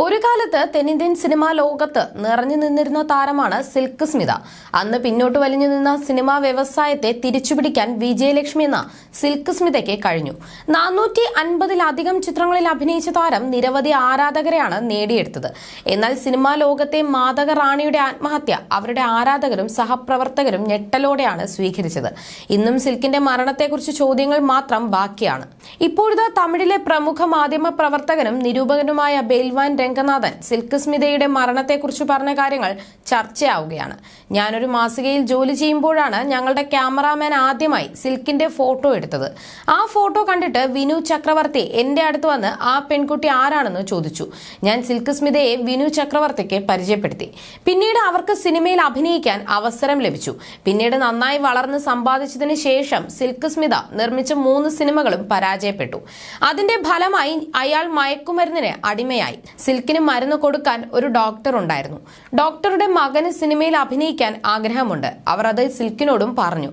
ഒരു കാലത്ത് തെന്നിന്ത്യൻ സിനിമാ ലോകത്ത് നിറഞ്ഞു നിന്നിരുന്ന താരമാണ് സിൽക്ക് സ്മിത. അന്ന് പിന്നോട്ട് വലിഞ്ഞു നിന്ന സിനിമാ വ്യവസായത്തെ തിരിച്ചുപിടിക്കാൻ വിജയലക്ഷ്മി എന്ന സിൽക്ക് സ്മിതയ്ക്ക് കഴിഞ്ഞു. നാനൂറ്റി അൻപതിലധികം ചിത്രങ്ങളിൽ അഭിനയിച്ച താരം നിരവധി ആരാധകരെയാണ് നേടിയെടുത്തത്. എന്നാൽ സിനിമാ ലോകത്തെ മാതക റാണിയുടെ ആത്മഹത്യ അവരുടെ ആരാധകരും സഹപ്രവർത്തകരും ഞെട്ടലോടെയാണ് സ്വീകരിച്ചത്. ഇന്നും സിൽക്കിന്റെ മരണത്തെക്കുറിച്ച് ചോദ്യങ്ങൾ മാത്രം ബാക്കിയാണ്. ഇപ്പോഴത്തെ തമിഴിലെ പ്രമുഖ മാധ്യമ പ്രവർത്തകനും നിരൂപകനുമായ ബെൽവാൻ രംഗനാഥൻ സിൽക്ക് സ്മിതയുടെ മരണത്തെക്കുറിച്ച് പറഞ്ഞ കാര്യങ്ങൾ ചർച്ചയാവുകയാണ്. ഞാനൊരു മാസികയിൽ ജോലി ചെയ്യുമ്പോഴാണ് ഞങ്ങളുടെ ക്യാമറാമാൻ ആദ്യമായി സിൽക്കിന്റെ ഫോട്ടോ എടുത്തത്. ആ ഫോട്ടോ കണ്ടിട്ട് വിനു ചക്രവർത്തി എന്റെ അടുത്ത് വന്ന് ആ പെൺകുട്ടി ആരാണെന്ന് ചോദിച്ചു. ഞാൻ സിൽക്ക് സ്മിതയെ വിനു ചക്രവർത്തിക്ക് പരിചയപ്പെടുത്തി. പിന്നീട് അവർക്ക് സിനിമയിൽ അഭിനയിക്കാൻ അവസരം ലഭിച്ചു. പിന്നീട് നന്നായി വളർന്ന് സമ്പാദിച്ചതിന് ശേഷം സിൽക്ക് സ്മിത നിർമ്മിച്ച മൂന്ന് സിനിമകളും പരാജയപ്പെട്ടു. അതിന്റെ ഫലമായി അയാൾ മയക്കുമരുന്നിന് അടിമയായി. സിൽക്കിന് മരുന്ന് കൊടുക്കാൻ ഒരു ഡോക്ടർ ഉണ്ടായിരുന്നു. ഡോക്ടറുടെ മകന് സിനിമയിൽ അഭിനയിക്കാൻ ആഗ്രഹമുണ്ട്. അവർ അത് സിൽക്കിനോടും പറഞ്ഞു.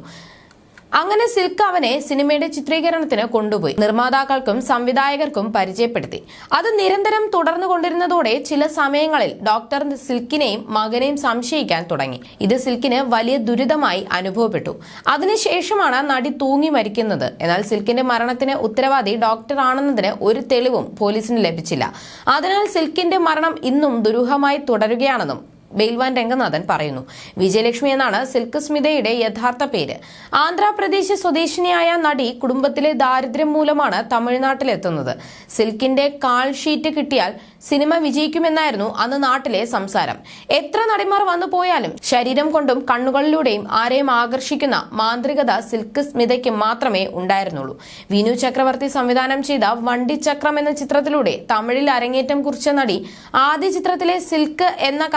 അങ്ങനെ സിൽക്ക് അവനെ സിനിമയുടെ ചിത്രീകരണത്തിന് കൊണ്ടുപോയി. നിർമ്മാതാക്കൾക്കും സംവിധായകർക്കും പരിചയപ്പെടുത്തി. അത് നിരന്തരം തുടർന്നു കൊണ്ടിരുന്നതോടെ ചില സമയങ്ങളിൽ ഡോക്ടർ സിൽക്കിനെയും മകനെയും സംശയിക്കാൻ തുടങ്ങി. ഇത് സിൽക്കിന് വലിയ ദുരിതമായി അനുഭവപ്പെട്ടു. അതിനുശേഷമാണ് നടി തൂങ്ങി മരിക്കുന്നത്. എന്നാൽ സിൽക്കിന്റെ മരണത്തിന് ഉത്തരവാദി ഡോക്ടർ ആണെന്നതിന് ഒരു തെളിവും പോലീസിന് ലഭിച്ചില്ല. അതിനാൽ സിൽക്കിന്റെ മരണം ഇന്നും ദുരൂഹമായി തുടരുകയാണെന്നും ബെയിൽവാൻ രംഗനാഥൻ പറയുന്നു. വിജയലക്ഷ്മി എന്നാണ് സിൽക്ക് സ്മിതയുടെ യഥാർത്ഥ പേര്. ആന്ധ്രാപ്രദേശ് സ്വദേശിനിയായ നടി കുടുംബത്തിലെ ദാരിദ്ര്യം മൂലമാണ് തമിഴ്നാട്ടിലെത്തുന്നത്. സിൽക്കിന്റെ കാൾ ഷീറ്റ് കിട്ടിയാൽ സിനിമ വിജയിക്കുമെന്നായിരുന്നു അന്ന് നാട്ടിലെ സംസാരം. എത്ര നടിമാർ വന്നു പോയാലും ശരീരം കൊണ്ടും കണ്ണുകളിലൂടെയും ആരെയും ആകർഷിക്കുന്ന മാന്ത്രികത സിൽക്ക് സ്മിതയ്ക്ക് മാത്രമേ ഉണ്ടായിരുന്നുള്ളൂ. വിനു ചക്രവർത്തി സംവിധാനം ചെയ്ത വണ്ടിച്ചക്രം എന്ന ചിത്രത്തിലൂടെ തമിഴിൽ അരങ്ങേറ്റം കുറിച്ച നടി ആദ്യ ചിത്രത്തിലെ സിൽക്ക് എന്ന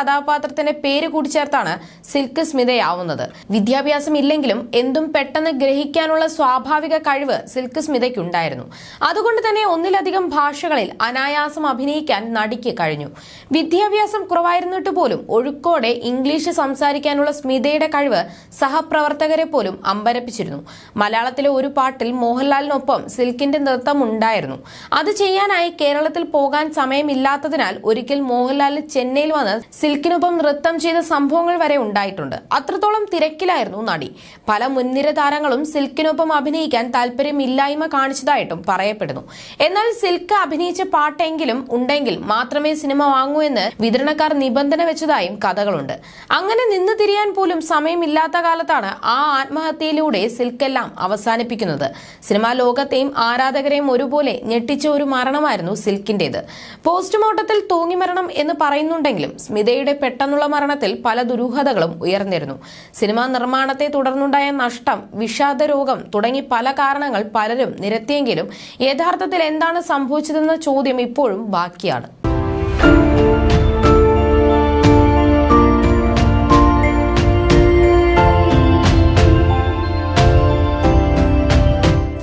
കഥാപാത്രത്തിന്റെ പേര് കൂടി ചേർത്താണ് സിൽക്ക് സ്മിതയാവുന്നത്. വിദ്യാഭ്യാസം ഇല്ലെങ്കിലും എന്തും പെട്ടെന്ന് ഗ്രഹിക്കാനുള്ള സ്വാഭാവിക കഴിവ് സിൽക്ക് സ്മിതയ്ക്കുണ്ടായിരുന്നു. അതുകൊണ്ട് തന്നെ ഒന്നിലധികം ഭാഷകളിൽ അനായാസം അഭിനയിക്കാൻ നടിക്ക് കഴിഞ്ഞു. വിദ്യാഭ്യാസം കുറവായിരുന്നിട്ട് പോലും ഒഴുക്കോടെ ഇംഗ്ലീഷ് സംസാരിക്കാനുള്ള സ്മിതയുടെ കഴിവ് സഹപ്രവർത്തകരെ പോലും അമ്പരപ്പിച്ചിരുന്നു. മലയാളത്തിലെ ഒരു പാട്ടിൽ മോഹൻലാലിനൊപ്പം സിൽക്കിന്റെ നൃത്തം ഉണ്ടായിരുന്നു അത് ചെയ്യാനായി കേരളത്തിൽ പോകാൻ സമയമില്ലാത്തതിനാൽ ഒരിക്കൽ മോഹൻലാൽ ചെന്നൈയിൽ വന്ന് സിൽക്കിനൊപ്പം നൃത്തം ചെയ്ത സംഭവങ്ങൾ വരെ ഉണ്ടായിട്ടുണ്ട്. അത്രത്തോളം തിരക്കിലായിരുന്നു നടി. പല മുൻനിര താരങ്ങളും സിൽക്കിനൊപ്പം അഭിനയിക്കാൻ താല്പര്യമില്ലായ്മ കാണിച്ചതായിട്ടും പറയപ്പെടുന്നു. എന്നാൽ സിൽക്ക് അഭിനയിച്ച പാട്ടെങ്കിലും ഉണ്ടെങ്കിൽ മാത്രമേ സിനിമ വാങ്ങൂ എന്ന് വിതരണക്കാർ നിബന്ധന വെച്ചതായും കഥകളുണ്ട്. അങ്ങനെ നിന്ന് തിരിയാൻ പോലും സമയമില്ലാത്ത കാലത്താണ് ആ ആത്മഹത്യയിലൂടെ സിൽക്കെല്ലാം അവസാനിപ്പിക്കുന്നത്. സിനിമാ ലോകത്തെയും ആരാധകരെയും ഒരുപോലെ ഞെട്ടിച്ച ഒരു മരണമായിരുന്നു സിൽക്കിന്റേത്. പോസ്റ്റ്മോർട്ടത്തിൽ തൂങ്ങിമരണം എന്ന് പറയുന്നുണ്ടെങ്കിലും സ്മിതയുടെ പെട്ടെന്നുള്ള മരണത്തിൽ പല ദുരൂഹതകളും ഉയർന്നിരുന്നു. സിനിമാ നിർമ്മാണത്തെ തുടർന്നുണ്ടായ നഷ്ടം വിഷാദ രോഗം തുടങ്ങി പല കാരണങ്ങൾ പലരും നിരത്തിയെങ്കിലും യഥാർത്ഥത്തിൽ എന്താണ് സംഭവിച്ചതെന്ന ചോദ്യം ഇപ്പോഴും ബാക്കിയാണ്.